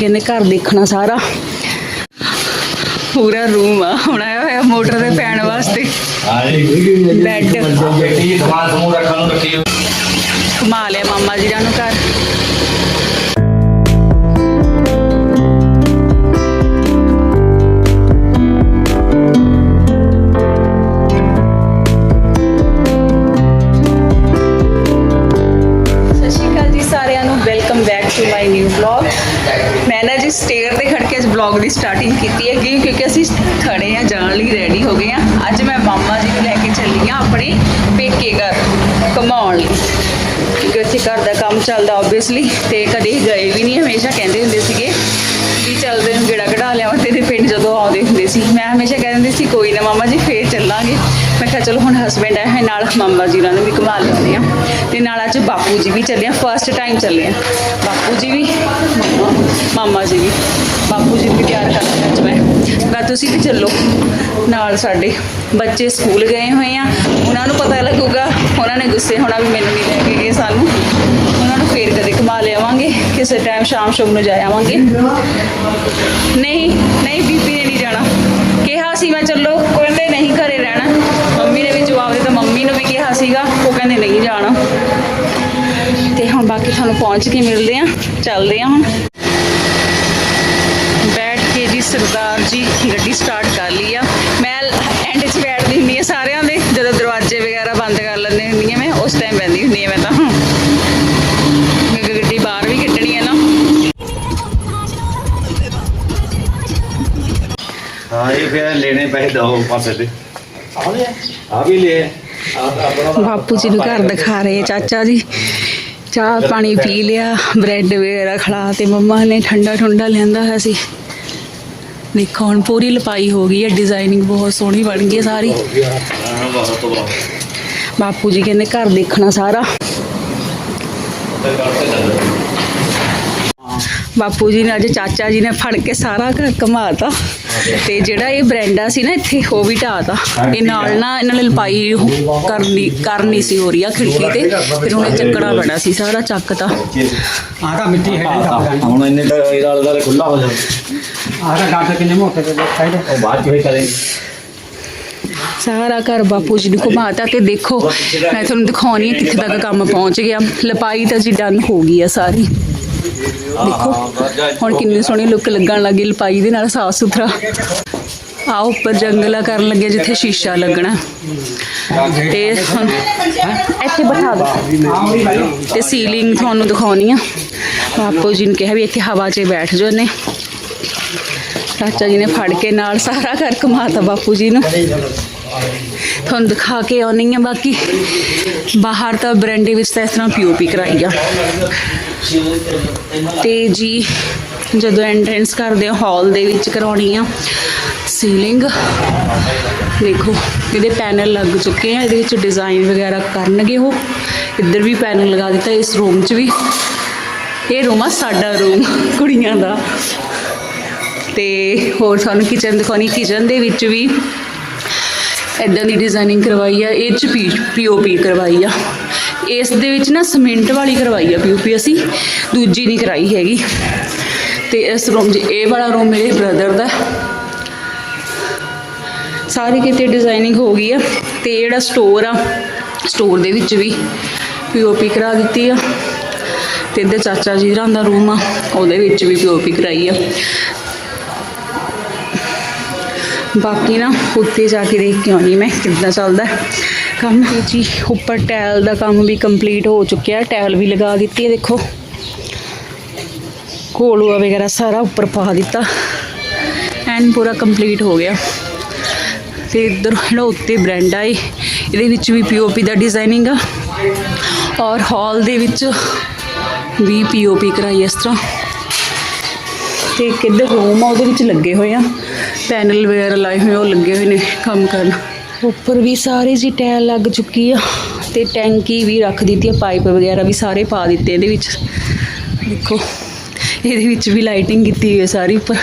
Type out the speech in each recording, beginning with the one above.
ਕਹਿੰਦੇ ਘਰ ਦੇਖਣਾ ਸਾਰਾ। ਪੂਰਾ ਰੂਮ ਆ ਬਣਾਇਆ ਹੋਇਆ ਮੋਟਰ ਤੇ ਪੈਣ ਵਾਸਤੇ। ਬੈੱਡ ਬੇਟੀ ਸਮਾਨ ਸਮੂਹ ਰੱਖਣ ਨੂੰ ਰੱਖੀ ਹੋਈ। ਘੁਮਾ ਲਿਆ ਮਾਮਾ ਜੀ ਨੂੰ ਘਰ। ਦੀ ਸਟਾਰਟਿੰਗ ਕੀਤੀ ਹੈ ਕਿਉਂ- ਕਿਉਂਕਿ ਅਸੀਂ ਖੜੇ ਆ ਜਾਣ ਲਈ ਰੈਡੀ ਹੋ ਗਏ ਆ ਅੱਜ ਮੈਂ ਮਾਮਾ ਜੀ ਨੂੰ ਲੈ ਕੇ ਚੱਲੀ ਆ ਆਪਣੇ ਪੇਕੇ ਘਰ ਘੁਮਾਉਣ ਲਈ। ਕਿਉਂਕਿ ਉੱਥੇ ਘਰ ਦਾ ਕੰਮ ਚੱਲਦਾ ਆਬਵੀਅਸਲੀ ਤੇ ਕਦੇ ਗਏ ਵੀ ਨਹੀਂ ਹਮੇਸ਼ਾ, ਕਹਿੰਦੇ ਹੁੰਦੇ ਸੀਗੇ ਵੀ ਚੱਲਦੇ ਨੂੰ ਗੇੜਾ ਕਢਾ ਲਿਆਵਾਂ, ਤੇਰੇ ਪਿੰਡ ਜਦੋਂ ਆਉਂਦੇ ਹੁੰਦੇ ਸੀ। ਮੈਂ ਹਮੇਸ਼ਾ ਕਹਿ ਦਿੰਦੀ ਸੀ, ਕੋਈ ਨਾ ਮਾਮਾ ਜੀ, ਫੇਰ ਚੱਲਾਂਗੇ। ਕਿਹਾ ਚਲੋ ਹੁਣ ਹਸਬੈਂਡ ਹੈ ਨਾਲ ਮਾਮਾ ਜੀ ਉਹਨਾਂ ਨੂੰ ਵੀ ਘੁਮਾ ਲੈਂਦੇ ਆ। ਤੇ ਨਾਲ ਅੱਜ ਬਾਪੂ ਜੀ ਵੀ ਚੱਲੇ ਆ ਫਸਟ ਟਾਈਮ ਚੱਲੇ ਆ। ਬਾਪੂ ਜੀ ਵੀ, ਮੰਮਾ- ਮਾਮਾ ਜੀ ਵੀ, ਬਾਪੂ ਜੀ ਨੂੰ ਵੀ ਪਿਆਰ ਕਰਨਾ ਅੱਜ ਮੈਂ। ਮੈਂ ਤੁਸੀਂ ਵੀ ਚੱਲੋ, ਨਾਲ ਸਾਡੇ ਬੱਚੇ ਸਕੂਲ ਗਏ ਹੋਏ ਆ। ਉਹਨਾਂ ਨੂੰ ਪਤਾ ਲੱਗੂਗਾ, ਉਹਨਾਂ ਨੇ ਗੁੱਸੇ ਹੋਣਾ ਵੀ ਮੈਨੂੰ ਨਹੀਂ ਲੈ ਕੇ ਗਏ ਸਾਨੂੰ। ਉਹਨਾਂ ਨੂੰ ਫੇਰ ਕਦੇ ਘੁਮਾ ਲਿਆਵਾਂਗੇ, ਕਿਸੇ ਟਾਈਮ ਸ਼ਾਮ ਸ਼ਾਮ ਨੂੰ ਜਾ ਆਵਾਂਗੇ। ਨਹੀਂ ਨਹੀਂ, ਬੀਬੀ ਨੇ ਨਹੀਂ ਜਾਣਾ। ਕਿਹਾ ਸੀ ਮੈਂ, ਚੱਲੋ, ਕਹਿੰਦੇ ਨਹੀਂ ਘਰੇ ਰਹਿਣਾ। ਸੀਗਾ, ਉਹ ਕਹਿੰਦੇ ਨਹੀਂ ਜਾਣਾ। ਤੇ ਹੁਣ ਬਾਕੀ ਤੁਹਾਨੂੰ ਪਹੁੰਚ ਕੇ ਮਿਲਦੇ ਆ ਚੱਲਦੇ ਆ ਹੁਣ। ਬੈਠ ਕੇ ਜੀ ਸਰਦਾਰ ਜੀ ਗੱਡੀ ਸਟਾਰਟ ਕਰ ਲਈ ਆ। ਮੈਂ ਐਂਡ 'ਚ ਬੈਠਦੀ ਹੁੰਦੀ ਆ ਸਾਰਿਆਂ ਦੇ, ਜਦੋਂ ਦਰਵਾਜ਼ੇ ਵਗੈਰਾ ਬੰਦ ਕਰ ਲੈਂਦੇ ਹੁੰਦੀ ਆ ਮੈਂ, ਉਸ ਟਾਈਮ ਬੈਠਦੀ ਹੁੰਦੀ ਆ ਮੈਂ ਤਾਂ। ਕਿਉਂਕਿ ਗੱਡੀ ਬਾਹਰ ਵੀ ਕੱਢਣੀ ਹੈ ਨਾ। ਹਾਂ, ਇਹ ਫਿਰ ਲੈਣੇ ਪੈਸੇ ਦੋ ਪਾਸੇ ਤੇ। ਆ ਵੀ ਲੈ ਬਾਪੂ ਜੀ ਨੂੰ ਘਰ ਦਿਖਾ ਰਹੇ ਚਾਚਾ ਜੀ। ਚਾਹ ਪਾਣੀ ਪੀ ਲਿਆ, ਬ੍ਰੈਡ ਵਗੈਰਾ ਖਲਾ ਤੇ ਮੰਮਾ ਨੇ ਠੰਡਾ ਠੰਡਾ ਲੈਂਦਾ ਹੋਇਆ ਸੀ। ਦੇਖੋ, ਹੁਣ ਪੂਰੀ ਲਪਾਈ ਹੋ ਗਈ ਹੈ ਡਿਜ਼ਾਈਨਿੰਗ ਬਹੁਤ ਸੋਹਣੀ ਬਣ ਗਈ ਸਾਰੀ। ਬਾਪੂ ਜੀ ਕਹਿੰਦੇ ਘਰ ਦੇਖਣਾ ਸਾਰਾ। ਬਾਪੂ ਜੀ ਨੇ ਅੱਜ ਚਾਚਾ ਜੀ ਨੇ ਫੜ ਕੇ ਸਾਰਾ ਘਰ ਘਮਾਤਾ। ਤੇ ਜਿਹੜਾ ਇਹ ਬਰੈਂਡਾ ਸੀ ਨਾ ਇੱਥੇ ਉਹ ਵੀ ਢਾਤਾ ਇਹ ਨਾਲ ਨਾ ਇਹਨਾਂ ਨੇ ਲਪਾਈ ਉਹ ਕਰਨੀ ਕਰਨੀ ਸੀ ਹੋ ਰਹੀ ਆ ਖਿੜਕੀ ਤੇ। ਫਿਰ ਉਹਨੇ ਚੱਕਣਾ ਪੈਣਾ ਸੀ ਸਾਰਾ ਚੱਕਤਾ। ਆਹ ਮਿੱਟੀ ਹੈ ਨਹੀਂ ਹੁਣ ਇੰਨੇ ਤਾਂ ਇਹਦਾ ਅਲਗਾ ਖੁੱਲਾ ਹੋ ਜਾਵੇ ਆਹ ਡਾਕਟਰ ਕਿੰਨੇ ਮੋਟੇ ਤੇ ਚਾਹੀਦੇ ਉਹ ਬਾਅਦ ਚ ਹੋਈ ਕਰੇ। ਸਾਰਾ ਘਰ ਬਾਪੂ ਜੀ ਨੂੰ ਘੁਮਾਤਾ ਤੇ ਦੇਖੋ ਮੈਂ ਤੁਹਾਨੂੰ ਦਿਖਾਉਣੀ ਹੈ ਕਿੱਥੇ ਤੱਕ ਕੰਮ ਪਹੁੰਚ ਗਿਆ। ਲਪਾਈ ਤਾਂ ਜੀ ਡਨ ਹੋ ਗਈ ਆ ਸਾਰੀ। ਦੇਖੋ ਹੁਣ ਕਿੰਨੀ ਸੋਹਣੀ ਲੁੱਕ ਲੱਗਣ ਲੱਗੀ ਲਪਾਈ ਦੇ ਨਾਲ ਸਾਫ਼ ਸੁਥਰਾ। ਆ ਉੱਪਰ ਜੰਗਲਾ ਕਰਨ ਲੱਗੇ ਜਿੱਥੇ ਸ਼ੀਸ਼ਾ ਲੱਗਣਾ। ਤੇ ਇੱਥੇ ਬਿਠਾ ਦੋ। ਤੇ ਸੀਲਿੰਗ ਤੁਹਾਨੂੰ ਦਿਖਾਉਣੀ ਆ। ਬਾਪੂ ਜੀ ਨੇ ਕਿਹਾ ਵੀ ਇੱਥੇ ਹਵਾ 'ਚ ਬੈਠ ਜਾਓ ਨੇ ਚਾਚਾ ਜੀ ਨੇ ਫੜ ਕੇ ਨਾਲ ਸਾਰਾ ਘਰ ਘੁਮਾਤਾ ਬਾਪੂ ਜੀ ਨੂੰ। ਤੁਹਾਨੂੰ ਦਿਖਾ ਕੇ ਆਉਣੀ ਆ ਬਾਕੀ ਬਾਹਰ ਤਾਂ ਬਰੈਂਡੇ ਵਿੱਚ ਤਾਂ ਇਸ ਤਰ੍ਹਾਂ ਪੀਓਪੀ ਕਰਾਈ ਆ। ਤੇ ਜੀ, ਜਦੋਂ ਐਂਟਰੈਂਸ ਕਰਦੇ ਆ ਹਾਲ ਦੇ ਵਿੱਚ ਕਰਾਉਣੀ ਆ ਸੀਲਿੰਗ ਦੇਖੋ, ਇਹਦੇ ਪੈਨਲ ਲੱਗ ਚੁੱਕੇ ਆ, ਇਹਦੇ ਵਿੱਚ ਡਿਜ਼ਾਈਨ ਵਗੈਰਾ ਕਰਨਗੇ ਉਹ। ਇੱਧਰ ਵੀ ਪੈਨਲ ਲਗਾ ਦਿੱਤਾ, ਇਸ ਰੂਮ 'ਚ ਵੀ। ਇਹ ਰੂਮ ਆ ਸਾਡਾ ਰੂਮ ਕੁੜੀਆਂ ਦਾ। ਤੇ ਹੋਰ ਤੁਹਾਨੂੰ ਕਿਚਨ ਦਿਖਾਉਣੀ ਕਿਚਨ ਦੇ ਵਿੱਚ ਵੀ ਇਦਾਂ ਦੀ ਡਿਜ਼ਾਈਨਿੰਗ ਕਰਵਾਈ ਆ, ਇਹ ਚ ਪੀਓਪੀ ਕਰਵਾਈ ਆ। ਇਸ ਦੇ ਵਿੱਚ ਨਾ ਸਿਮੈਂਟ ਵਾਲੀ ਕਰਵਾਈ ਆ ਪੀਓਪੀ ਅਸੀਂ, ਦੂਜੀ ਨਹੀਂ ਕਰਾਈ ਹੈਗੀ। ਤੇ ਇਸ ਰੂਮ 'ਚ, ਇਹ ਵਾਲਾ ਰੂਮ ਮੇਰੇ ਬ੍ਰਦਰ ਦਾ। ਸਾਰੀ ਕਿਤੇ ਡਿਜ਼ਾਈਨਿੰਗ ਹੋ ਗਈ ਆ, ਤੇ ਜਿਹੜਾ ਸਟੋਰ ਆ ਸਟੋਰ ਦੇ ਵਿੱਚ ਵੀ ਪੀਓਪੀ ਕਰਾ ਦਿੱਤੀ ਆ। ਤੇ ਇਹਦੇ ਚਾਚਾ ਜੀ ਦਾ ਰੂਮ ਆ, ਉਹਦੇ ਵਿੱਚ ਵੀ ਪੀਓਪੀ ਕਰਾਈ ਆ। ਬਾਕੀ ਨਾ ਉੱਤੇ ਜਾ ਕੇ ਦੇਖ ਕੇ ਆਉਣੀ ਮੈਂ ਕਿੱਦਾਂ ਚੱਲਦਾ। ਕੰਮ ਤੇ ਜੀ ਉੱਪਰ ਟਾਇਲ ਦਾ ਕੰਮ ਵੀ ਕੰਪਲੀਟ ਹੋ ਚੁੱਕਿਆ ਟਾਇਲ ਵੀ ਲਗਾ ਦਿੱਤੀ ਹੈ ਦੇਖੋ। ਕੋਲੂਆ ਵਗੈਰਾ ਸਾਰਾ ਉੱਪਰ ਪਾ ਦਿੱਤਾ। ਐਨ ਪੂਰਾ ਕੰਪਲੀਟ ਹੋ ਗਿਆ। ਤੇ ਇੱਧਰ ਜਿਹੜਾ ਉੱਤੇ ਬ੍ਰੈਂਡ ਆ ਇਹ ਇਹਦੇ ਵਿੱਚ ਵੀ ਪੀਓਪੀ ਦਾ ਡਿਜ਼ਾਈਨਿੰਗ ਆ। ਔਰ ਹਾਲ ਦੇ ਵਿੱਚ ਵੀ ਪੀਓਪੀ ਕਰਾਈ ਇਸ ਤਰ੍ਹਾਂ। ਤੇ ਕਿੱਧਰ ਰੂਮ ਆ, ਉਹਦੇ ਵਿੱਚ ਲੱਗੇ ਹੋਏ ਆ। ਪੈਨਲ ਵਗੈਰਾ ਲਾਏ ਹੋਏ ਉਹ ਲੱਗੇ ਹੋਏ ਨੇ ਕੰਮ ਕਰਨ। ਉੱਪਰ ਵੀ ਸਾਰੇ ਜੀ ਟਾਇਲ ਲੱਗ ਚੁੱਕੀ ਆ ਤੇ ਟੈਂਕੀ ਵੀ ਰੱਖ ਦਿੱਤੀ ਆ, ਪਾਈਪ ਵਗੈਰਾ ਵੀ ਸਾਰੇ ਪਾ ਦਿੱਤੇ ਇਹਦੇ ਵਿੱਚ। ਦੇਖੋ, ਇਹਦੇ ਵਿੱਚ ਵੀ ਲਾਈਟਿੰਗ ਕੀਤੀ ਹੋਈ ਹੈ ਸਾਰੀ ਉੱਪਰ।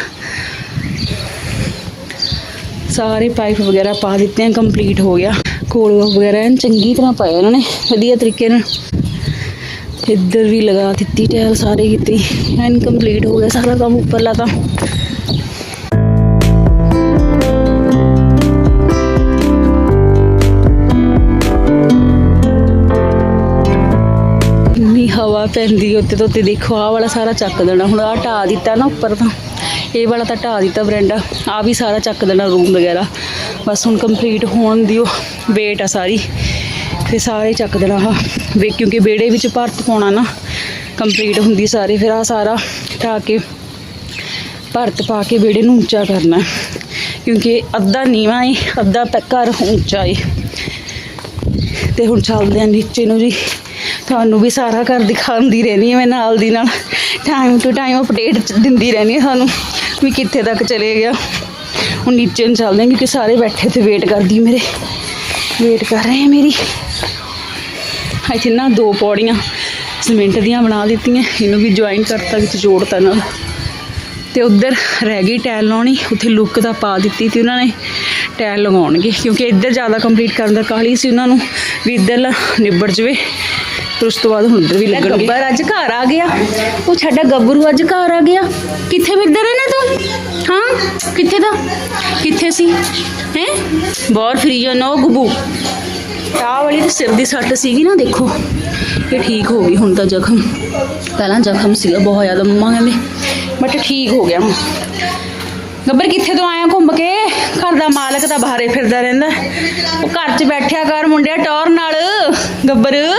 ਸਾਰੇ ਪਾਈਪ ਵਗੈਰਾ ਪਾ ਦਿੱਤੇ ਆ, ਕੰਪਲੀਟ ਹੋ ਗਿਆ। ਕੋਲ ਵਗੈਰਾ ਐਨ ਚੰਗੀ ਤਰ੍ਹਾਂ ਪਾਇਆ ਇਹਨਾਂ ਨੇ, ਵਧੀਆ ਤਰੀਕੇ ਨਾਲ। ਇੱਧਰ ਵੀ ਲਗਾ ਦਿੱਤੀ ਟਾਇਲ ਸਾਰੇ ਕੀਤੀ। ਐਨ ਕੰਪਲੀਟ ਹੋ ਗਿਆ ਸਾਰਾ ਕੰਮ ਉੱਪਰਲਾ ਤਾਂ। ਹਵਾ ਪੈਂਦੀ ਉੱਤੇ ਤੋਂ ਉੱਤੇ ਦੇਖੋ, ਆਹ ਵਾਲਾ ਸਾਰਾ ਚੱਕ ਦੇਣਾ। ਹੁਣ ਆਹ ਢਾ ਦਿੱਤਾ ਨਾ ਉੱਪਰ ਤਾਂ। ਇਹ ਵਾਲਾ ਤਾਂ ਢਾ ਦਿੱਤਾ ਬਰੈਂਡਾ। ਆ ਵੀ ਸਾਰਾ ਚੱਕ ਦੇਣਾ ਰੂਮ ਵਗੈਰਾ। ਬਸ ਹੁਣ ਕੰਪਲੀਟ ਹੋਣ ਦੀ ਉਹ ਵੇਟ ਆ ਸਾਰੀ। ਫਿਰ ਸਾਰੇ ਚੱਕ ਦੇਣਾ ਆਹ। ਵੇ ਕਿਉਂਕਿ ਵਿਹੜੇ ਵਿੱਚ ਭਰਤ ਪਾਉਣਾ ਨਾ ਕੰਪਲੀਟ ਹੁੰਦੀ ਸਾਰੇ। ਫਿਰ ਆ ਸਾਰਾ ਢਾ ਕੇ, ਭਰਤ ਪਾ ਕੇ ਵਿਹੜੇ ਨੂੰ ਉੱਚਾ ਕਰਨਾ। ਕਿਉਂਕਿ ਅੱਧਾ ਨੀਵਾਂ ਏ, ਅੱਧਾ ਘਰ ਉੱਚਾ ਏ। ਤੇ ਹੁਣ ਚੱਲਦੇ ਆ ਨੀਚੇ ਨੂੰ ਜੀ। ਤੁਹਾਨੂੰ ਵੀ ਸਾਰਾ ਘਰ ਦਿਖਾਉਂਦੀ ਰਹਿੰਦੀ ਹਾਂ ਮੈਂ ਨਾਲ ਦੀ ਨਾਲ। ਟਾਈਮ ਟੂ ਟਾਈਮ ਅਪਡੇਟ ਦਿੰਦੀ ਰਹਿੰਦੀ ਹਾਂ ਤੁਹਾਨੂੰ ਵੀ ਕਿੱਥੇ ਤੱਕ ਚਲੇ ਗਿਆ। ਹੁਣ ਨੀਚੇ ਨੂੰ ਚੱਲਦੇ ਹਾਂ ਕਿਉਂਕਿ ਸਾਰੇ ਬੈਠੇ ਤੇ ਵੇਟ ਕਰਦੀ ਮੇਰੇ। ਵੇਟ ਕਰ ਰਹੇ ਆ ਮੇਰੀ। ਇੱਥੇ ਨਾ ਦੋ ਪੌੜੀਆਂ ਸੀਮੈਂਟ ਦੀਆਂ ਬਣਾ ਦਿੱਤੀਆਂ, ਇਹਨੂੰ ਵੀ ਜੁਆਇਨ ਕਰਤਾ ਵਿੱਚ ਜੋੜਤਾ ਨਾਲ। ਤੇ ਉੱਧਰ ਰਹਿ ਗਈ ਟਾਇਲ ਲਾਉਣੀ, ਉੱਥੇ ਲੁੱਕ ਦਾ ਪਾ ਦਿੱਤੀ ਤੇ ਉਹਨਾਂ ਨੇ। ਟਾਇਲ ਲਗਾਉਣਗੇ ਕਿਉਂਕਿ ਇੱਧਰ ਜ਼ਿਆਦਾ ਕੰਪਲੀਟ ਕਰਨ ਦਾ ਕਾਹਲੀ ਸੀ ਉਹਨਾਂ ਨੂੰ। ਵੀ ਇੱਧਰ ਨਿਬੜ ਜਵੇ। ਫਿਰ ਉਸ ਤੋਂ ਬਾਅਦ ਉੱਧਰ ਵੀ ਲੱਗਣਗੇ। ਗੱਬਰ ਅੱਜ ਘਰ ਆ ਗਿਆ। ਉਹ ਸਾਡਾ ਗੱਭਰੂ ਅੱਜ ਘਰ ਆ ਗਿਆ। ਕਿੱਥੇ ਫਿਰਦਾ ਰਹਿਣਾ ਤੂੰ? ਹਾਂ? ਕਿੱਥੇ ਦਾ? ਕਿੱਥੇ ਸੀ? ਹੈ? ਬਹੁਤ ਫਰੀ ਜੋ ਨੋ ਗੁਬੂ। ਆਹ ਵਾਲੀ ਤੇ ਸਿਰ ਦੀ ਸੱਟ ਸੀਗੀ ਨਾ ਦੇਖੋ। ਇਹ ਠੀਕ ਹੋ ਗਈ ਹੁਣ ਤਾਂ ਜ਼ਖਮ। ਪਹਿਲਾਂ ਜ਼ਖਮ ਸੀਗਾ ਬਹੁਤ ਜ਼ਿਆਦਾ ਮੰਮਾ ਕਹਿੰਦੇ। ਬਟ ਠੀਕ ਹੋ ਗਿਆ ਹੁਣ। ਗੱਬਰ ਕਿੱਥੇ ਤੋਂ ਆਇਆ ਘੁੰਮ ਕੇ? ਘਰ ਦਾ ਮਾਲਕ ਤਾਂ ਬਾਹਰੇ ਫਿਰਦਾ ਰਹਿੰਦਾ। ਉਹ ਘਰ 'ਚ ਬੈਠਿਆ ਕਰ ਮੁੰਡਿਆ ਟੌਰ ਨਾਲ। ਗੱਬਰ।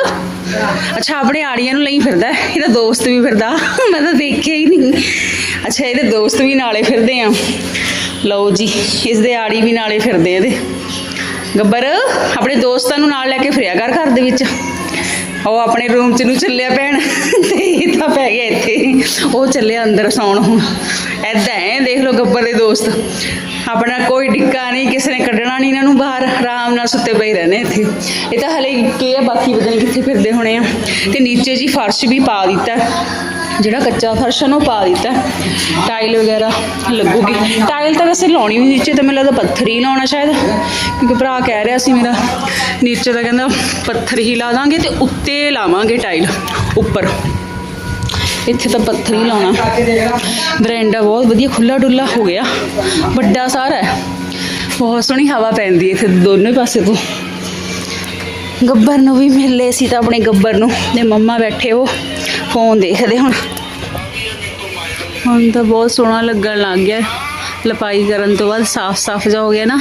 ਅੱਛਾ, ਆਪਣੇ ਆੜੀਆਂ ਨੂੰ ਲਈ ਫਿਰਦਾ ਇਹਦਾ ਦੋਸਤ ਵੀ ਫਿਰਦਾ। ਮੈਂ ਤਾਂ ਦੇਖਿਆ ਹੀ ਨਹੀਂ। ਅੱਛਾ, ਇਹਦੇ ਦੋਸਤ ਵੀ ਨਾਲੇ ਫਿਰਦੇ ਆ। ਲਓ ਜੀ ਇਸ ਦੇ ਆੜੀ ਵੀ ਨਾਲੇ ਫਿਰਦੇ ਇਹਦੇ। ਗੱਬਰ, ਆਪਣੇ ਦੋਸਤਾਂ ਨੂੰ ਨਾਲ ਲੈ ਕੇ ਫਿਰਿਆ ਕਰ ਘਰ ਦੇ ਵਿੱਚ। ਉਹ ਆਪਣੇ ਰੂਮ 'ਚ ਨੂੰ ਚੱਲਿਆ ਭੈਣ। ਤੇ ਇਹ ਤਾਂ ਪੈ ਗਿਆ ਇੱਥੇ। ਉਹ ਚੱਲਿਆ ਅੰਦਰ ਸੌਣ ਹੁਣ। ਐਦਾਂ ਹੈ, ਦੇਖ ਲਓ ਗੱਬਰ ਦੇ ਦੋਸਤ। ਆਪਣਾ ਕੋਈ ਡਿੱਕਾ ਨਹੀਂ, ਕਿਸੇ ਨੇ ਕੱਢਣਾ ਨਹੀਂ, ਇਹਨਾਂ ਨੂੰ ਬਾਹਰ ਆਰਾਮ ਨਾਲ ਸੁੱਤੇ ਪਏ ਰਹਿੰਦੇ ਇੱਥੇ। ਇਹ ਤਾਂ ਹਲੇ ਕੀ ਹੈ, ਬਾਕੀ ਪਤਾ ਨਹੀਂ ਕਿੱਥੇ ਫਿਰਦੇ ਹੋਣੇ ਆ। ਤੇ ਨੀਚੇ ਜੀ ਫਰਸ਼ ਵੀ ਪਾ ਦਿੱਤਾ। ਜਿਹੜਾ ਕੱਚਾ ਫਰਸ਼ ਆ, ਨਾ ਉਹ ਪਾ ਦਿੱਤਾ। ਟਾਈਲ ਵਗੈਰਾ ਲੱਗੂਗੀ। ਟਾਈਲ ਤਾਂ ਵੈਸੇ ਲਾਉਣੀ ਵੀ ਨੀਚੇ ਤਾਂ ਮੈਨੂੰ ਲੱਗਦਾ ਪੱਥਰ ਹੀ ਲਾਉਣਾ ਸ਼ਾਇਦ। ਕਿਉਂਕਿ ਭਰਾ ਕਹਿ ਰਿਹਾ ਸੀ ਮੇਰਾ, ਨੀਚੇ ਤਾਂ ਕਹਿੰਦਾ ਪੱਥਰ ਹੀ ਲਾ ਦਾਂਗੇ ਤੇ ਉੱਤੇ ਲਾਵਾਂਗੇ ਟਾਈਲ ਉੱਪਰ। ਇੱਥੇ ਤਾਂ ਪੱਥਰ ਹੀ ਲਾਉਣਾ। ਬਰੈਂਡਾ ਬਹੁਤ ਵਧੀਆ ਖੁੱਲਾ ਡੁੱਲਾ ਹੋ ਗਿਆ। ਵੱਡਾ ਸਾਰਾ ਹੈ। ਬਹੁਤ ਸੋਹਣੀ ਹਵਾ ਪੈਂਦੀ ਹੈ ਇੱਥੇ ਦੋਨੇ ਪਾਸੇ ਤੋਂ। ਗੱਬਰ ਨੂੰ ਵੀ ਮਿਲੇ ਸੀ ਤਾਂ ਆਪਣੇ ਗੱਬਰ ਨੂੰ ਤੇ ਮੰਮਾ ਬੈਠੇ ਉਹ ਫੋਨ ਦੇਖਦੇ ਹੁਣ। ਹੁਣ ਤਾਂ ਬਹੁਤ ਸੋਹਣਾ ਲੱਗਣ ਲੱਗ ਗਿਆ। ਲਪਾਈ ਕਰਨ ਤੋਂ ਬਾਅਦ ਸਾਫ਼-ਸਾਫ਼ ਜਾ ਹੋ ਗਿਆ ਨਾ।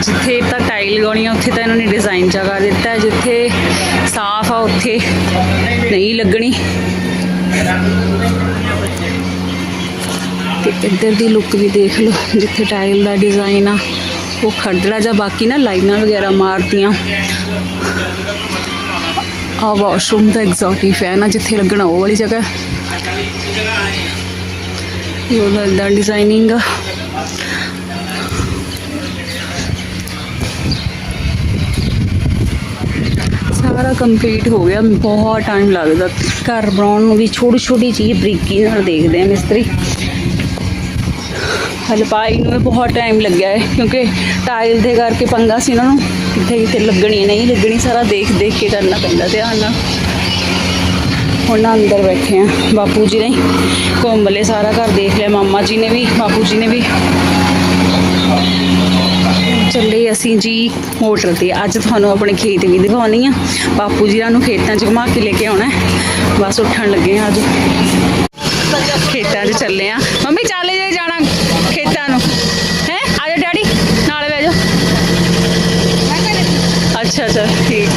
ਜਿੱਥੇ ਤਾਂ ਟਾਈਲ ਲਗਾਉਣੀ ਆ, ਉੱਥੇ ਤਾਂ ਇਹਨਾਂ ਨੇ ਡਿਜ਼ਾਈਨ ਜਗਾ ਦਿੱਤਾ ਜਿੱਥੇ ਸਾਫ਼ ਆ, ਉੱਥੇ ਨਹੀਂ ਲੱਗਣੀ। ਤੇ ਇੱਧਰ ਦੀ ਲੁੱਕ ਵੀ ਦੇਖ ਲਓ, ਜਿੱਥੇ ਟਾਈਲ ਦਾ ਡਿਜ਼ਾਈਨ ਆ, ਉਹ ਖੜਦੜਾ ਜਾਂ ਬਾਕੀ ਨਾ ਲਾਈਨਾਂ ਵਗੈਰਾ ਮਾਰਤੀਆਂ। ਆ ਵਾਸ਼ਰੂਮ ਦਾ ਐਗਜ਼ੌਟਿਕ ਫੈਨ ਆ ਜਿੱਥੇ ਲੱਗਣਾ ਉਹ ਵਾਲੀ ਜਗ੍ਹਾ। ਇਹ ਉਹਦਾ ਦਾ ਡਿਜ਼ਾਈਨਿੰਗ ਆ। ਸਾਰਾ ਕੰਪਲੀਟ ਹੋ ਗਿਆ, ਬਹੁਤ ਟਾਈਮ ਲੱਗਦਾ। ਘਰ ਬਣਾਉਣ ਨੂੰ ਵੀ ਛੋਟੀ ਛੋਟੀ ਚੀਜ਼ ਬਰੀਕੀ ਨਾਲ ਦੇਖਦੇ ਆ ਮਿਸਤਰੀ। ਹਲਪਾਈ ਨੂੰ ਵੀ ਬਹੁਤ ਟਾਈਮ ਲੱਗਿਆ ਹੈ, ਕਿਉਂਕਿ ਟਾਇਲ ਦੇ ਕਰਕੇ ਪੰਗਾ ਸੀ ਇਹਨਾਂ ਨੂੰ। ਕਿੱਥੇ ਕਿੱਥੇ ਲੱਗਣੀ ਨਹੀਂ ਲੱਗਣੀ, ਸਾਰਾ ਦੇਖ ਦੇਖ ਕੇ ਕਰਨਾ ਪੈਂਦਾ ਧਿਆਨ ਨਾਲ। ਹੁਣ ਨਾ ਅੰਦਰ ਬੈਠੇ ਆ ਬਾਪੂ ਜੀ ਨੇ ਘੁੰਮ ਲਏ ਸਾਰਾ ਘਰ, ਦੇਖ ਲਿਆ ਮਾਮਾ ਜੀ ਨੇ ਵੀ, ਬਾਪੂ ਜੀ ਨੇ ਵੀ। ਚੱਲੇ ਅਸੀਂ ਜੀ ਹੋਟਲ ਤੇ। ਅੱਜ ਤੁਹਾਨੂੰ ਆਪਣੇ ਖੇਤ ਵੀ ਦਿਖਾਉਣੀ ਆ। ਬਾਪੂ ਜੀ ਨੂੰ ਖੇਤਾਂ 'ਚ ਘੁਮਾ ਕੇ ਲੈ ਕੇ ਆਉਣਾ ਬਸ ਉੱਠਣ ਲੱਗੇ ਆ ਅੱਜ। ਖੇਤਾਂ 'ਚ ਚੱਲੇ ਆ ਮੰਮੀ, ਚੱਲੇ ਜੇ ਜਾਣਾ ਖੇਤਾਂ ਨੂੰ। ਹੈ? ਆ ਜਾ ਡੈਡੀ, ਨਾਲ ਬਹਿ ਜਾ। ਅੱਛਾ ਅੱਛਾ, ਠੀਕ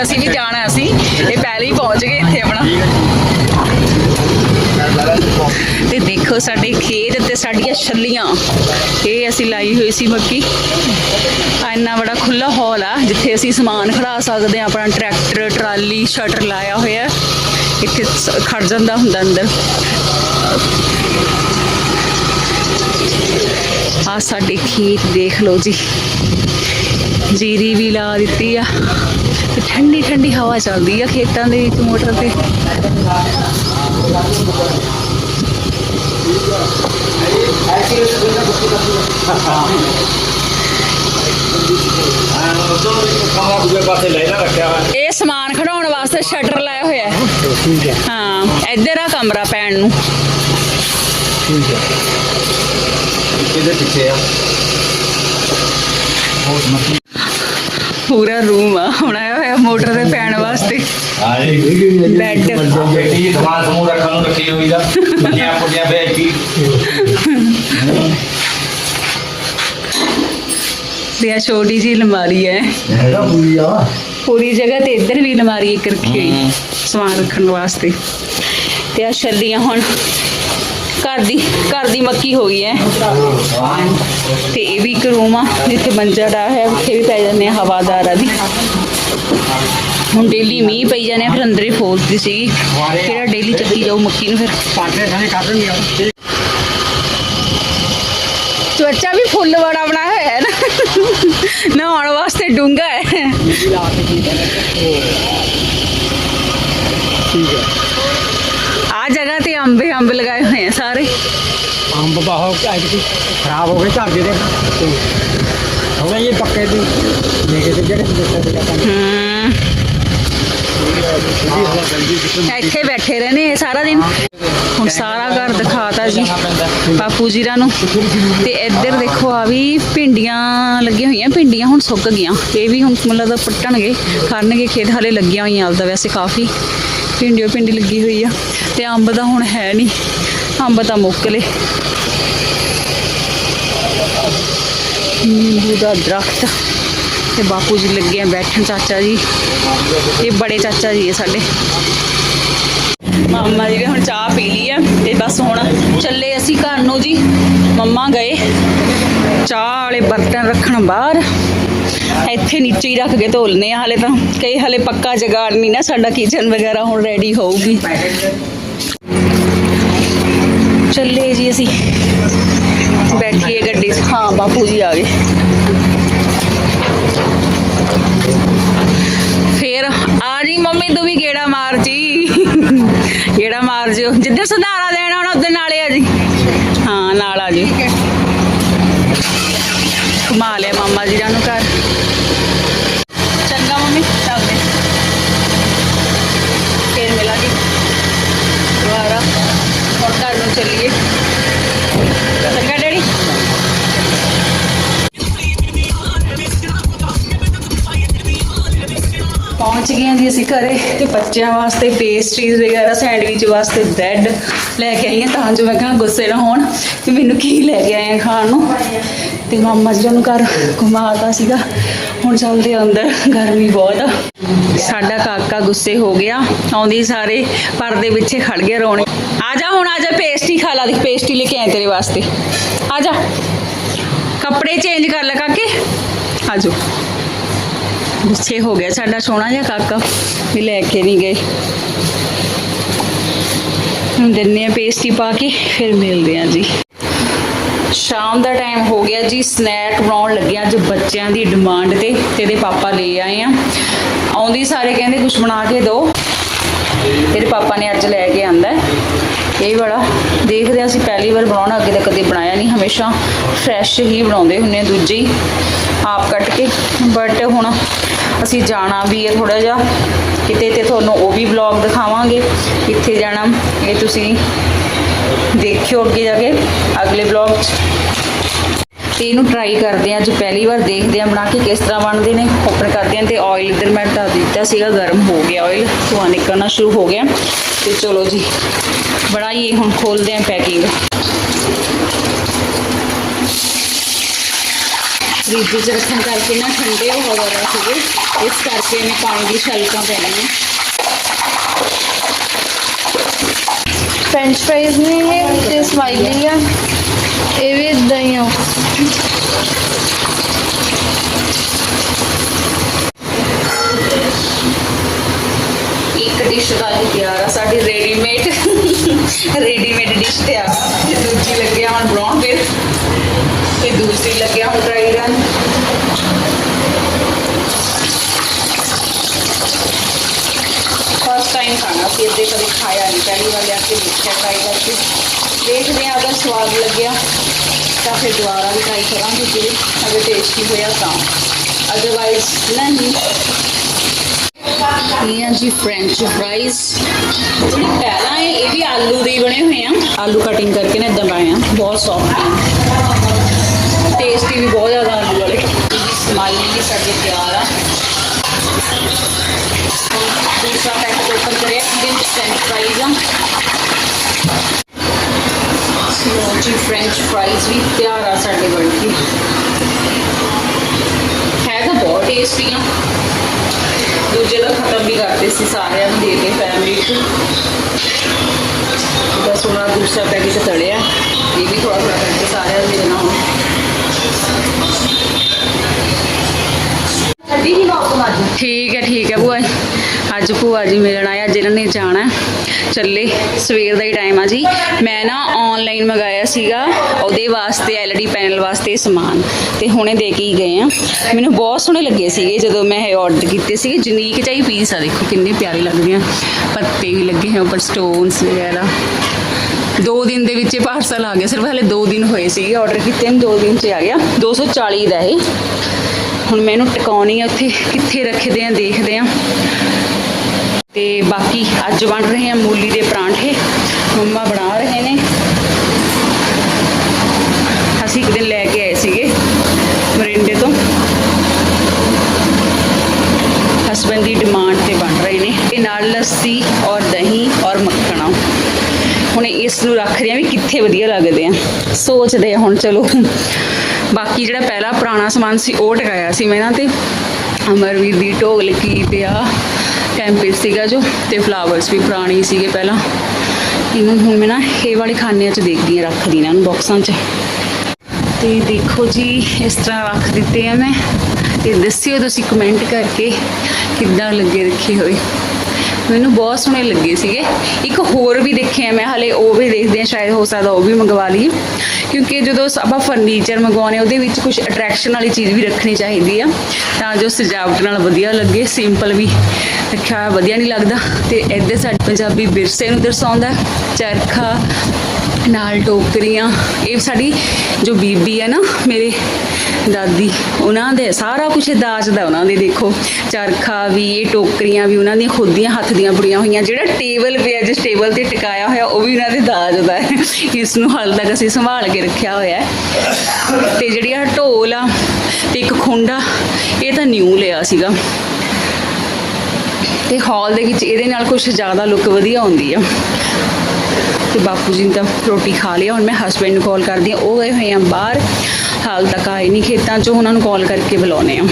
ਤੇ ਅਸੀਂ ਵੀ ਜਾਣਾ ਅਸੀਂ ਇਹ ਪਹਿਲੇ ਹੀ ਪਹੁੰਚ ਗਏ ਇੱਥੇ ਆਪਣਾ। ਤੇ ਦੇਖੋ ਸਾਡੇ ਖੇਤ ਤੇ ਸਾਡੀਆਂ ਛੱਲੀਆਂ। ਇਹ ਅਸੀਂ ਲਾਈ ਹੋਈ ਸੀ ਮੱਕੀ। ਇੰਨਾ ਬੜਾ ਖੁੱਲਾ ਹਾਲ ਆ ਜਿੱਥੇ ਅਸੀਂ ਸਮਾਨ ਖੜਾ ਸਕਦੇ ਆ ਆਪਣਾ ਟਰੈਕਟਰ ਟਰਾਲੀ ਸ਼ਟਰ ਲਾਇਆ ਹੋਇਆ। ਇੱਥੇ ਖੜ ਜਾਂਦਾ ਹੁੰਦਾ ਅੰਦਰ। ਆ ਸਾਡੇ ਖੇਤ ਦੇਖ ਲਓ ਜੀ। ਜੀਰੀ ਵੀ ਲਾ ਦਿੱਤੀ ਆ। ਠੰਡੀ ਠੰਡੀ ਹਵਾ ਚੱਲਦੀ ਆ ਖੇਤਾਂ ਦੇ ਵਿੱਚ ਮੋਟਰ ਤੇ। ਇਹ ਸਮਾਨ ਖੜਾਉਣ ਵਾਸਤੇ ਸ਼ਟਰ ਲਾਇਆ ਹੋਇਆ ਹੈ। ਹਾਂ। ਇੱਧਰ ਆ ਕਮਰਾ ਪੈਣ ਨੂੰ। ਠੀਕ ਹੈ। ਕਿਹਦੇ ਪਿੱਛੇ ਆ? ਬਹੁਤ ਮੱਕੀ ਪੂਰਾ ਰੂਮ ਆ ਬਣਾਇਆ ਮੋਟਰ ਤੇ ਪੈਣ ਵਾਸਤੇ। ਬੈੱਡ ਬੇਟੀ ਜੀ ਸਮਾਨ ਸਮੂਹ ਰੱਖਣ ਨੂੰ ਰੱਖੀ ਹੋਈ ਦਾ। ਪੁੱਜੀਆਂ ਪੁੱਜੀਆਂ ਵੇਚੀ ਤੇ ਆ ਛੋਟੀ ਜੀ ਅਲਮਾਰੀ ਹੈ। ਪੂਰੀ ਆ। ਪੂਰੀ ਜਗ੍ਹਾ ਤੇ ਇੱਧਰ ਵੀ ਅਲਮਾਰੀ ਇੱਕ ਰੱਖੀ ਹੋਈ ਸਮਾਨ ਰੱਖਣ ਵਾਸਤੇ। ਤੇ ਆ ਛੱਲੀਆਂ ਹੁਣ ਘਰ ਦੀ ਘਰ ਦੀ ਮੱਕੀ ਹੋ ਗਈ ਹੈ। ਤੇ ਇਹ ਵੀ ਇੱਕ ਰੂਮ ਆ ਜਿੱਥੇ ਮੰਜਾ ਡਾ ਹੈ ਉੱਥੇ ਵੀ ਪੈ ਜਾਂਦੇ ਆ ਹਵਾਦਾਰ ਆ ਦੀ ਹੁਣ ਡੇਲੀ ਮੀਂਹ ਪਈ ਜਾਣੇ ਫਿਰ ਅੰਦਰ ਹੀ ਫੋਲਦੀ ਸੀਗੀ। ਕਿਹੜਾ ਡੇਲੀ ਚੱਕੀ ਜਾਊ ਮੱਕੀ ਨੂੰ ਫਿਰ? ਚਵਚਾ ਵੀ ਫੁੱਲ ਬੜਾ ਬਣਾਇਆ ਹੋਇਆ ਹੈ ਨਾ। ਨਹਾਉਣ ਵਾਸਤੇ ਡੂੰਗਾ ਹੈ। ਠੀਕ ਹੈ ਆ ਜਗ੍ਹਾ ਤੇ ਅੰਬੇ ਅੰਬ ਲਗਾਏ ਹੋਏ ਆ ਸਾਰੇ। ਅੰਬ ਬਾਹਰ ਖਰਾਬ ਹੋ ਗਏ ਘਰ ਦੇ ਤੇ हो गए ये पक्के दी लेके तो जगह देखा देखा ਹਮ ਇੱਥੇ ਬੈਠੇ ਰਹਿੰਦੇ ਇਹ ਸਾਰਾ ਦਿਨ ਹੁਣ ਸਾਰਾ ਘਰ ਦਿਖਾਤਾ ਜੀ ਬਾਪੂ ਜੀਰਾ ਨੂੰ ਤੇ ਇੱਧਰ ਦੇਖੋ ਆ ਵੀ ਭਿੰਡੀਆਂ ਲੱਗੀਆਂ ਹੋਈਆਂ ਭਿੰਡੀਆਂ ਹੁਣ ਸੁੱਕ ਗਈਆਂ ਇਹ ਵੀ ਹੁਣ ਮਤਲਬ ਦਾ ਪੱਟਣਗੇ ਕਰਨਗੇ ਖੇਤ ਹਲੇ ਲੱਗੀਆਂ ਹੋਈਆਂ ਆਪਦਾ ਵੈਸੇ ਕਾਫੀ ਭਿੰਡੀਓ ਭਿੰਡੀ ਲੱਗੀ ਹੋਈ ਆ ਤੇ ਅੰਬ ਦਾ ਹੁਣ ਹੈ ਨਹੀਂ ਅੰਬ ਤਾਂ ਮੁੱਕ ਲੇ ਨਿੰਬੂ ਦਾ ਦਰਖਤ ਤੇ ਬਾਪੂ ਜੀ ਲੱਗੇ ਆ ਬੈਠਣ, ਚਾਚਾ ਜੀ। ਇਹ ਬੜੇ ਚਾਚਾ ਜੀ ਹੈ ਸਾਡੇ। ਮਾਮਾ ਜੀ ਨੇ ਹੁਣ ਚਾਹ ਪੀ ਲਈ ਹੈ ਤੇ ਬਸ ਹੁਣ ਚੱਲੇ ਅਸੀਂ ਘਰ ਨੂੰ ਜੀ। ਮੰਮਾ ਗਏ। ਚਾਹ ਵਾਲੇ ਬਰਤਨ ਰੱਖਣ ਬਾਹਰ। ਇੱਥੇ ਨੀਚੇ ਹੀ ਰੱਖ ਕੇ ਧੋਲਨੇ ਆ ਹਲੇ ਤਾਂ। ਕਈ ਹਲੇ ਪੱਕਾ ਜਗਾੜ ਨਹੀਂ ਨਾ ਸਾਡਾ ਕਿਚਨ ਵਗੈਰਾ ਹੁਣ ਰੈਡੀ ਹੋਊਗੀ। ਚੱਲੇ ਜੀ ਅਸੀਂ। ਹਾਂ, ਬਾਪੂ ਜੀ ਆ ਗਏ। ਫੇਰ ਆ ਜੀ ਮੰਮੀ, ਤੂੰ ਵੀ ਗੇੜਾ ਮਾਰ ਜੀ। ਗੇੜਾ ਮਾਰ ਜਿਓ। ਜਿੱਧਰ ਸੁਧਾਰਾ ਲੈਣਾ ਹੁਣ ਉਧਰ ਨਾਲੇ ਆ ਜੀ। ਹਾਂ, ਨਾਲ ਆ ਜੀ। ਘੁਮਾ ਲਿਆ ਮਾਮਾ ਜੀ ਨੂੰ ਘਰ। ਪਹੁੰਚ ਗਏ ਹਾਂ ਜੀ ਅਸੀਂ ਘਰੇ ਤੇ ਬੱਚਿਆਂ ਵਾਸਤੇ ਪੇਸਟਰੀਜ਼ ਵਗੈਰਾ ਸੈਂਡਵਿਚ ਵਾਸਤੇ ਬ੍ਰੈਡ ਲੈ ਕੇ ਆਈ ਹਾਂ ਤਾਂ ਜੋ ਮੈਂ ਕਹਾਂ ਗੁੱਸੇ ਨਾ ਹੋਣ ਕਿ ਮੈਨੂੰ ਕੀ ਲੈ ਕੇ ਆਏ ਆ ਖਾਣ ਨੂੰ। ਤੇ ਮਾਮਾ ਜੀ ਨੂੰ ਘਰ ਘੁਮਾਤਾ ਸੀਗਾ। ਹੁਣ ਚੱਲਦੇ ਅੰਦਰ, ਗਰਮੀ ਬਹੁਤ ਆ। ਸਾਡਾ ਕਾਕਾ ਗੁੱਸੇ ਹੋ ਗਿਆ, ਆਉਂਦੀ ਸਾਰੇ ਪਰਦੇ ਪਿੱਛੇ ਖੜ ਗਿਆ ਰੋਣੇ ਆ ਜਾ ਹੁਣ, ਆ ਜਾ ਪੇਸਟਰੀ ਖਾ ਲਾ, ਦੇਖ ਪੇਸਟਰੀ ਲੈ ਕੇ ਆਏ ਤੇਰੇ ਵਾਸਤੇ। ਆ ਜਾ। ਕੱਪੜੇ ਚੇਂਜ ਕਰ ਲੈ ਕਾਕੇ। ਆ ਜਾਓ। ਗੁੱਸੇ ਹੋ ਗਿਆ ਸਾਡਾ ਸੋਹਣਾ ਜਿਹਾ ਕਾਕਾ ਵੀ ਲੈ ਕੇ ਨਹੀਂ ਗਏ। ਹੁਣ ਦਿੰਨੇ ਆ ਪੇਸਟੀ ਪਾ ਕੇ, ਫਿਰ ਮਿਲਦੇ ਆ ਜੀ। ਸ਼ਾਮ ਦਾ ਟਾਈਮ ਹੋ ਗਿਆ ਜੀ ਸਨੈਕ ਬਣਾਉਣ ਲੱਗਿਆ ਅੱਜ ਬੱਚਿਆਂ ਦੀ ਡਿਮਾਂਡ ਤੇ ਤੇ ਪਾਪਾ ਲੈ ਆਏ ਆ। ਆਉਂਦੀ ਸਾਰੇ ਕਹਿੰਦੇ ਕੁਝ ਬਣਾ ਕੇ ਦਿਓ ਤੇਰੇ ਪਾਪਾ ਨੇ ਅੱਜ ਲੈ ਕੇ ਆਂਦਾ। ਇਹ ਵਾਲਾ ਦੇਖਦੇ ਹਾਂ ਅਸੀਂ ਪਹਿਲੀ ਵਾਰ ਬਣਾਉਣਾ, ਅੱਗੇ ਤਾਂ ਕਦੇ ਬਣਾਇਆ ਨਹੀਂ, ਹਮੇਸ਼ਾ ਫਰੈਸ਼ ਹੀ ਬਣਾਉਂਦੇ ਹੁੰਨੇ ਦੂਜੀ ਆਪ ਕੱਟ ਕੇ ਬਟ ਹੁਣ ਅਸੀਂ ਜਾਣਾ ਵੀ ਹੈ ਥੋੜਾ ਜਿਹਾ। ਕਿਤੇ ਤੇ ਤੁਹਾਨੂੰ ਉਹ ਵੀ ਵਲੌਗ ਦਿਖਾਵਾਂਗੇ। ਕਿੱਥੇ ਜਾਣਾ, ਇਹ ਤੁਸੀਂ ਦੇਖਿਓ ਅੱਗੇ ਜਾ ਕੇ ਅਗਲੇ ਵਲੌਗ 'ਚ। ਤੇ ਇਹਨੂੰ ਟਰਾਈ ਕਰਦੇ ਆ ਅੱਜ ਪਹਿਲੀ ਵਾਰ ਦੇਖਦੇ ਆ ਬਣਾ ਕੇ ਕਿਸ ਤਰ੍ਹਾਂ ਬਣਦੇ ਨੇ। ਓਪਨ ਕਰਦੇ ਆ ਤੇ ਆਇਲ ਇਧਰ ਮੈਂ ਢਾ ਦਿੱਤਾ ਸੀਗਾ, ਗਰਮ ਹੋ ਗਿਆ ਆਇਲ ਧੂਆਂ ਨਿਕਲਣਾ ਸ਼ੁਰੂ ਹੋ ਗਿਆ। ਤੇ ਚਲੋ ਜੀ, ਬਣਾਈਏ ਹੁਣ ਖੋਲਦੇ ਆ ਪੈਕਿੰਗ ਫ੍ਰਿਜ 'ਚ ਰੱਖਣ ਕਰਕੇ ਨਾ ਠੰਡੇ ਹੋ ਜ਼ਿਆਦਾ ਸੀਗੇ ਇਸ ਕਰਕੇ ਇਹਨੇ ਪਾਣੀ ਦੀ ਛਲਕਾਂ ਪੈਣੀਆਂ। ਫ੍ਰੈਂਚ ਫ੍ਰਾਈਜ਼ ਨੇ ਇਹ ਤੇ ਸਮਾਈਲੀ ਆ। ਇਹ ਵੀ ਇਦਾਂ ਹੀ ਆ। ਇੱਕ ਡਿਸ਼ ਦਾ ਤਿਆਰ ਆ ਸਾਡੀ ਰੈਡੀਮੇਡ ਰੈਡੀਮੇਡ ਡਿਸ਼ ਤਿਆਰ ਆ। ਤੇ ਦੂਜੀ ਲੱਗਿਆ ਹੁਣ ਬਣਾਉਣ ਫਿਰ ਤੇ ਦੂਸਰੀ ਲੱਗਿਆ ਹੁਣ ਟਰਾਈ ਕਰਨ ਫਸਟ ਟਾਈਮ ਖਾਣਾ ਸੀ ਇੱਦੇ ਕਦੇ ਖਾਇਆ ਨਹੀਂ ਪਹਿਲੀ ਵਾਰ ਲਿਆ ਕੇ ਦੇਖਿਆ ਟਰਾਈ ਕਰਕੇ ਦੇਖਦੇ ਹਾਂ ਅਗਰ ਸਵਾਦ ਲੱਗਿਆ ਤਾਂ ਫਿਰ ਦੁਬਾਰਾ ਵੀ ਟਰਾਈ ਕਰਾਂਗੇ ਜੇ ਅਗਰ ਟੇਸਟੀ ਹੋਇਆ ਤਾਂ ਅਦਰਵਾਈਜ਼ ਨਹੀਂ ਇਹ ਆ ਜੀ ਫ੍ਰੈਂਚ ਫ੍ਰਾਈਜ਼ ਜਿਹੜੀ ਪਹਿਲਾਂ ਇਹ ਇਹ ਵੀ ਆਲੂ ਦੇ ਹੀ ਬਣੇ ਹੋਏ ਆ ਆਲੂ ਕਟਿੰਗ ਕਰਕੇ ਨਾ ਇਦਾਂ ਪਾਏ ਆ ਬਹੁਤ ਸੌਫਟ ਆ ਟੇਸਟੀ ਵੀ ਬਹੁਤ ਜ਼ਿਆਦਾ ਆਲੂ ਵਾਲੇ ਸਮਾਈਲੀ ਵੀ ਸਾਡੇ ਤਿਆਰ ਆ ਦੂਸਰਾ ਪੈਕਟ ਓਪਨ ਕਰਿਆ ਇਹਦੇ ਵਿੱਚ ਫ੍ਰੈਂਚ ਫ੍ਰਾਈਜ਼ ਆ ਸੋ ਜੀ ਫ੍ਰੈਂਚ ਫ੍ਰਾਈਜ਼ ਵੀ ਤਿਆਰ ਆ ਸਾਡੇ ਬਣ ਕੇ ਹੈ ਤਾਂ ਬਹੁਤ ਟੇਸਟੀ ਆ ਦੂਜੇ ਦਾ ਖਤਮ ਵੀ ਕਰਦੇ ਸੀ ਸਾਰਿਆਂ ਨੂੰ ਦੇ ਕੇ ਫੈਮਿਲੀ ਨੂੰ ਬਸ ਉਹਨਾਂ ਦੂਸਰਾ ਪੈਕੇਟ ਤੜਿਆ ਇਹ ਵੀ ਥੋੜਾ ਥੋੜਾ ਕਰਕੇ ਸਾਰਿਆਂ ਨੂੰ ਦੇ ਦੇਣਾ ਹੁਣ ਅੱਡੀ ਠੀਕ ਹੈ ਠੀਕ ਹੈ ਭੂਆ ਜੀ। ਅੱਜ ਭੂਆ ਜੀ ਮਿਲਣ ਆਏ, ਅੱਜ ਇਹਨਾਂ ਨੇ ਜਾਣਾ ਚੱਲੇ, ਸਵੇਰ ਦਾ ਹੀ ਟਾਈਮ ਆ ਜੀ। ਮੈਂ ਨਾ ਆਨਲਾਈਨ ਮੰਗਾਇਆ ਸੀਗਾ, ਉਹਦੇ ਵਾਸਤੇ ਐਲਡੀ ਪੈਨਲ ਵਾਸਤੇ ਸਮਾਨ। ਤੇ ਹੁਣੇ ਦੇ ਕੇ ਹੀ ਗਏ ਆ। ਮੈਨੂੰ ਬਹੁਤ ਸੋਹਣੇ ਲੱਗੇ ਸੀਗੇ ਜਦੋਂ ਮੈਂ ਇਹ ਆਰਡਰ ਕੀਤੇ ਸੀਗੇ। ਜੁਨੀਕ ਚਾਹੀ ਪੀਸ ਆ ਦੇਖੋ, ਕਿੰਨੇ ਪਿਆਰੇ ਲੱਗਦੇ ਆ। ਪੱਤੇ ਵੀ ਲੱਗੇ ਹੋਏ ਉੱਪਰ ਸਟੋਨਸ ਵਗੈਰਾ। ਦੋ ਦਿਨ ਦੇ ਵਿੱਚ ਪਾਰਸਲ ਆ ਗਿਆ। ਸਿਰਫ ਹਲੇ ਦੋ ਦਿਨ ਹੋਏ ਸੀਗੇ ਆਰਡਰ ਕੀਤੇ ਨੂੰ, ਦੋ ਦਿਨ 'ਚ ਆ ਗਿਆ। 240 ਦਾ ਇਹ। ਹੁਣ ਮੈਂ ਇਹਨੂੰ ਟਿਕਾਉਣੀ ਆ ਉੱਥੇ, ਕਿੱਥੇ ਰੱਖਦੇ ਆ, ਦੇਖਦੇ ਆ। ਤੇ ਬਾਕੀ ਅੱਜ ਬਣ ਰਹੇ ਆ ਮੂਲੀ ਦੇ ਪਰਾਂਠੇ। ਮੰਮਾ ਬਣਾ ਰਹੇ ਨੇ। ਅਸੀਂ ਇੱਕ ਦਿਨ ਲੈ ਕੇ ਆਏ ਸੀਗੇ ਮਰਿੰਡੇ ਤੋਂ। ਹਸਬੰਦ ਦੀ ਡਿਮਾਂਡ ਤੇ ਬਣ ਰਹੇ ਨੇ। ਤੇ ਨਾਲ ਲੱਸੀ ਔਰ ਮੱਖਣਾ ਹੁਣ ਇਸ ਨੂੰ ਰੱਖ ਰਹੇ ਆ ਵੀ ਕਿੱਥੇ ਵਧੀਆ ਲੱਗਦੇ ਆ। ਸੋਚਦੇ ਆ ਹੁਣ ਚਲੋ। ਬਾਕੀ ਜਿਹੜਾ ਪਹਿਲਾ ਪੁਰਾਣਾ ਸਮਾਨ ਸੀ, ਉਹ ਟਿਕਾਇਆ ਸੀ ਮੈਂ ਨਾ ਤੇ। ਅਮਰਵੀਰ ਦੀ ਢੋਲਕੀ ਤੇ ਆ ਟੈਂਪਲ ਸੀਗਾ ਜੋ, ਤੇ ਫਲਾਵਰਸ ਵੀ ਪੁਰਾਣੀ ਸੀਗੇ ਪਹਿਲਾਂ। ਇਹਨੂੰ ਹੁਣ ਮੈਂ ਨਾ ਇਹ ਵਾਲੇ ਖਾਨਿਆਂ 'ਚ ਦੇਖਦੀ ਆ, ਰੱਖਦੀ ਇਹਨਾਂ ਨੂੰ ਬਾਕਸਾਂ 'ਚ। ਤੇ ਦੇਖੋ ਜੀ, ਇਸ ਤਰ੍ਹਾਂ ਰੱਖ ਦਿੱਤੇ ਆ ਮੈਂ। ਤੇ ਦੱਸਿਓ ਤੁਸੀਂ ਕਮੈਂਟ ਕਰਕੇ ਕਿੱਦਾਂ ਲੱਗੇ ਰੱਖੇ ਹੋਏ। ਮੈਨੂੰ ਬਹੁਤ ਸੋਹਣੇ ਲੱਗੇ ਸੀਗੇ। ਇੱਕ ਹੋਰ ਵੀ ਦੇਖੇ ਆ ਮੈਂ, ਹਲੇ ਉਹ ਵੀ ਦੇਖਦੇ ਆ ਸ਼ਾਇਦ ਹੋ ਸਕਦਾ ਉਹ ਵੀ ਮੰਗਵਾ ਲਈਏ। ਕਿਉਂਕਿ ਜਦੋਂ ਆਪਾਂ ਫਰਨੀਚਰ ਮੰਗਵਾਉਣੇ, ਉਹਦੇ ਵਿੱਚ ਕੁਝ ਅਟਰੈਕਸ਼ਨ ਵਾਲੀ ਚੀਜ਼ ਵੀ ਰੱਖਣੀ ਚਾਹੀਦੀ ਆ। ਤਾਂ ਜੋ ਸਜਾਵਟ ਨਾਲ ਵਧੀਆ ਲੱਗੇ ਸਿੰਪਲ ਵੀ। ਰੱਖਿਆ ਵਧੀਆ ਨਹੀਂ ਲੱਗਦਾ। ਤੇ ਇੱਧਰ ਸਾਡੇ ਪੰਜਾਬੀ ਵਿਰਸੇ ਨੂੰ ਦਰਸਾਉਂਦਾ ਚਰਖਾ ਨਾਲ ਟੋਕਰੀਆਂ ਇਹ ਸਾਡੀ ਜੋ ਬੀਬੀ ਹੈ ਨਾ, ਮੇਰੇ ਦਾਦੀ, ਉਹਨਾਂ ਦੇ ਸਾਰਾ ਕੁਝ ਦਾਜ ਦਾ ਉਹਨਾਂ ਦੇ ਦੇਖੋ। ਚਰਖਾ ਵੀ, ਇਹ ਟੋਕਰੀਆਂ ਵੀ, ਉਹਨਾਂ ਦੀਆਂ ਖੁਦ ਦੀਆਂ ਹੱਥ ਦੀਆਂ ਬੁਣੀਆਂ ਹੋਈਆਂ। ਜਿਹੜਾ ਟੇਬਲ ਪਿਆ ਜਿਸ ਟੇਬਲ ਤੇ ਟਿਕਾਇਆ ਹੋਇਆ, ਉਹ ਵੀ ਉਹਨਾਂ ਦੇ ਦਾਜ ਦਾ ਹੈ। ਇਸ ਨੂੰ ਹਾਲ ਤੱਕ ਅਸੀਂ ਸੰਭਾਲ ਕੇ ਰੱਖਿਆ ਹੋਇਆ ਹੈ। ਤੇ ਜਿਹੜੀ ਆ ਢੋਲ ਆ, ਤੇ ਇੱਕ ਖੁੰਡਾ, ਇਹ ਤਾਂ ਨਿਊ ਲਿਆ ਸੀਗਾ। ਤੇ ਹਾਲ ਦੇ ਵਿੱਚ ਇਹਦੇ ਨਾਲ ਕੁਝ ਜ਼ਿਆਦਾ ਲੁੱਕ ਵਧੀਆ ਹੁੰਦੀ ਆ। ਤੇ ਬਾਪੂ ਜੀ ਨੇ ਤਾਂ ਰੋਟੀ ਖਾ ਲਿਆ ਹੁਣ ਮੈਂ ਹਸਬੰਡ ਨੂੰ ਕਾਲ ਕਰਦੀ ਆ। ਉਹ ਗਏ ਹੋਏ ਆ ਬਾਹਰ। ਹਾਲ ਤੱਕ ਆਏ ਨਹੀਂ ਖੇਤਾਂ 'ਚੋਂ। ਉਹਨਾਂ ਨੂੰ ਕਾਲ ਕਰਕੇ ਬੁਲਾਉਣੇ ਆ।